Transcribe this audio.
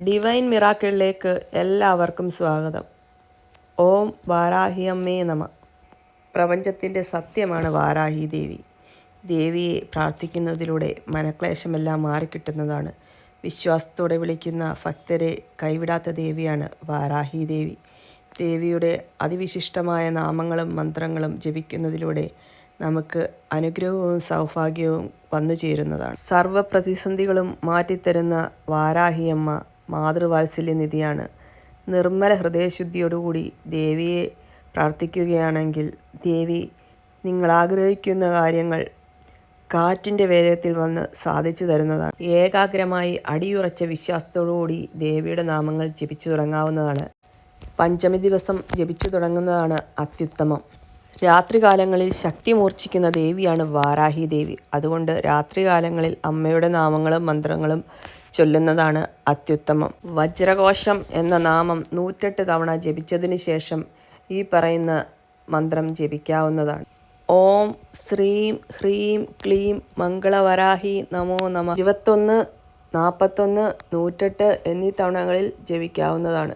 Divine മിറാക്കിളിലേക്ക് എല്ലാവർക്കും സ്വാഗതം. ഓം വാരാഹിയമ്മേ നമ. പ്രപഞ്ചത്തിന്റെ സത്യമാണ് വാരാഹി ദേവി. ദേവിയെ പ്രാർത്ഥിക്കുന്നതിലൂടെ മനക്ലേശമെല്ലാം മാറിക്കിട്ടുന്നതാണ്. വിശ്വാസത്തോടെ വിളിക്കുന്ന ഭക്തരെ കൈവിടാത്ത ദേവിയാണ് വാരാഹി ദേവി. ദേവിയുടെ അതിവിശിഷ്ടമായ നാമങ്ങളും മന്ത്രങ്ങളും ജപിക്കുന്നതിലൂടെ നമുക്ക് അനുഗ്രഹവും സൗഭാഗ്യവും വന്നു ചേരുന്നതാണ് സർവ പ്രതിസന്ധികളും മാറ്റിത്തരുന്ന വാരാഹിയമ്മ മാതൃവാത്സല്യനിധിയാണ്. നിർമ്മല ഹൃദയശുദ്ധിയോടുകൂടി ദേവിയെ പ്രാർത്ഥിക്കുകയാണെങ്കിൽ ദേവി നിങ്ങൾ ആഗ്രഹിക്കുന്ന കാര്യങ്ങൾ കാറ്റിന്റെ വേഗത്തിൽ വന്ന് സാധിച്ചു തരുന്നതാണ്. ഏകാഗ്രമായി അടിയുറച്ച വിശ്വാസത്തോടുകൂടി ദേവിയുടെ നാമങ്ങൾ ജപിച്ചു തുടങ്ങാവുന്നതാണ്. പഞ്ചമി ദിവസം ജപിച്ചു തുടങ്ങുന്നതാണ് അത്യുത്തമം. രാത്രികാലങ്ങളിൽ ശക്തി മൂർച്ഛിക്കുന്ന ദേവിയാണ് വാരാഹി ദേവി. അതുകൊണ്ട് രാത്രികാലങ്ങളിൽ അമ്മയുടെ നാമങ്ങളും മന്ത്രങ്ങളും ചൊല്ലുന്നതാണ് അത്യുത്തമം. വജ്രകോശം എന്ന നാമം നൂറ്റെട്ട് തവണ ജപിച്ചതിന് ശേഷം ഈ പറയുന്ന മന്ത്രം ജപിക്കാവുന്നതാണ്. ഓം ശ്രീം ഹ്രീം ക്ലീം മംഗളവരാഹി നമോ നമ. ഇരുപത്തൊന്ന് നാൽപ്പത്തൊന്ന് നൂറ്റെട്ട് എന്നീ തവണകളിൽ ജപിക്കാവുന്നതാണ്.